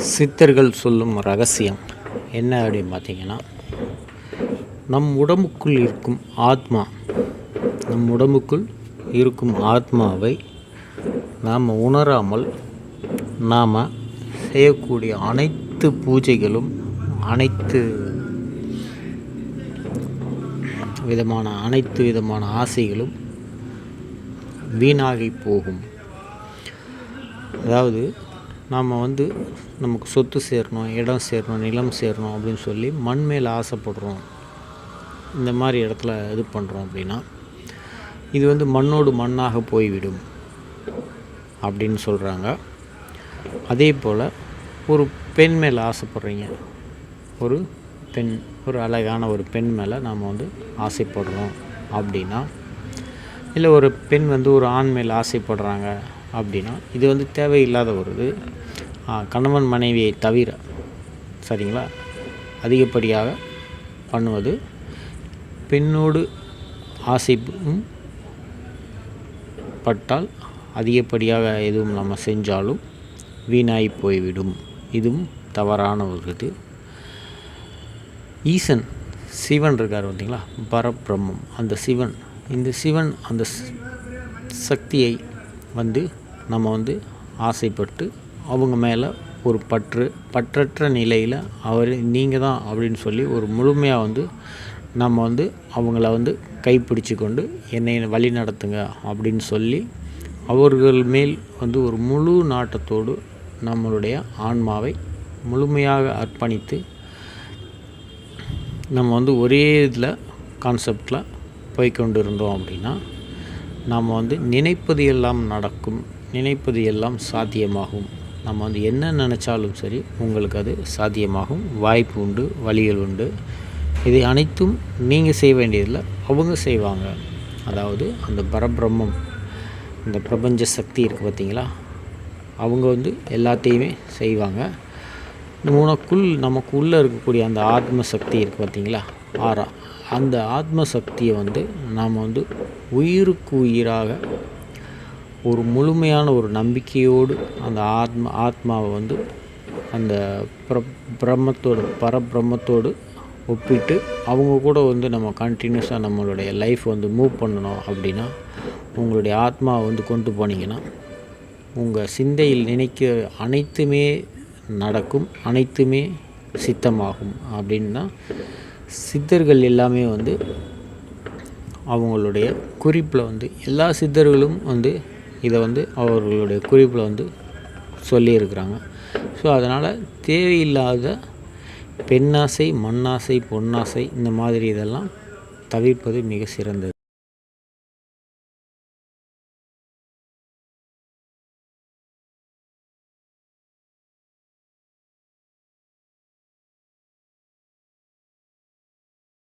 சித்தர்கள் சொல்லும் ரகசியம் என்ன அப்படின்னு பார்த்தீங்கன்னா நம் உடம்புக்குள் இருக்கும் ஆத்மா நம் உடம்புக்குள் இருக்கும் ஆத்மாவை நாம் உணராமல் நாம் செய்யக்கூடிய அனைத்து பூஜைகளும் அனைத்து விதமான அனைத்து விதமான ஆசைகளும் வீணாகி போகும். அதாவது நாம் வந்து நமக்கு சொத்து சேரணும் இடம் சேரணும் நிலம் சேரணும் அப்படின்னு சொல்லி மண் மேலே ஆசைப்படுறோம். இந்த மாதிரி இடத்துல இது பண்ணுறோம் அப்படின்னா இது வந்து மண்ணோடு மண்ணாக போய்விடும் அப்படின்னு சொல்கிறாங்க அதே போல் ஒரு பெண் மேலே ஆசைப்படுறீங்க. ஒரு பெண் ஒரு அழகான ஒரு பெண் மேலே நாம் வந்து ஆசைப்படுறோம் அப்படின்னா இல்லை ஒரு பெண் வந்து ஒரு ஆண் மேல் ஆசைப்படுறாங்க அப்படின்னா இது வந்து தேவையில்லாத ஒரு இது. கணவன் மனைவியை தவிர சரிங்களா? அதிகப்படியாக பண்ணுவது பெண்ணோடு ஆசை பட்டால் அதிகப்படியாக எதுவும் நம்ம செஞ்சாலும் வீணாகி போய்விடும். இதுவும் தவறான ஒரு இது ஈசன் சிவன் இருக்கார் பார்த்தீங்களா? பரபிரம்மம். அந்த சிவன் இந்த சிவன் அந்த சக்தியை வந்து நம்ம வந்து ஆசைப்பட்டு அவங்க மேலே ஒரு பற்று பற்றற்ற நிலையில் அவர் நீங்கள் தான் அப்படின்னு சொல்லி ஒரு முழுமையாக வந்து நம்ம வந்து அவங்கள வந்து கைப்பிடிச்சு கொண்டு என்னை வழி நடத்துங்க அப்படின்னு சொல்லி அவர்கள் மேல் வந்து ஒரு முழு நாட்டத்தோடு நம்மளுடைய ஆன்மாவை முழுமையாக அர்ப்பணித்து நம்ம வந்து ஒரே இதில் கான்செப்டில் போய்க்கொண்டு இருந்தோம் அப்படின்னா நாம் வந்து நினைப்பது எல்லாம் நடக்கும் நினைப்பது எல்லாம் சாத்தியமாகும். நம்ம வந்து என்ன நினச்சாலும் சரி உங்களுக்கு அது சாத்தியமாகும். வாய்ப்பு உண்டு வழிகள் உண்டு. இதை அனைத்தும் நீங்கள் செய்ய வேண்டியதில்லை அவங்க செய்வாங்க. அதாவது அந்த பரபிரம்மம் இந்த பிரபஞ்ச சக்தி இருக்குது பார்த்திங்களா? அவங்க வந்து எல்லாத்தையுமே செய்வாங்க. இந்த உனக்குள் நமக்கு உள்ளே இருக்கக்கூடிய அந்த ஆத்ம சக்தி இருக்குது பார்த்தீங்களா? ஆறா. அந்த ஆத்ம சக்தியை வந்து நாம் வந்து உயிருக்கு உயிராக ஒரு முழுமையான ஒரு நம்பிக்கையோடு அந்த ஆத்ம ஆத்மாவை வந்து அந்த பிர பிரம்மத்தோடு பரபிரம்மத்தோடு ஒப்பிட்டு அவங்க கூட வந்து நம்ம கண்டினியூஸாக நம்மளுடைய லைஃப் வந்து மூவ் பண்ணணும் அப்படின்னா உங்களுடைய ஆத்மாவை வந்து கொண்டு போனீங்கன்னா உங்கள் சிந்தையில் நினைக்க அனைத்துமே நடக்கும் அனைத்துமே சித்தமாகும் அப்படின்னா சித்தர்கள் எல்லாமே வந்து அவங்களுடைய குறிப்பில் வந்து எல்லா சித்தர்களும் வந்து இதை வந்து அவர்களுடைய குறிப்பில் வந்து சொல்லியிருக்கிறாங்க. ஸோ அதனால் தேவையில்லாத பெண்ணாசை மண்ணாசை பொன்னாசை இந்த மாதிரி இதெல்லாம் தவிர்ப்பது மிக சிறந்தது.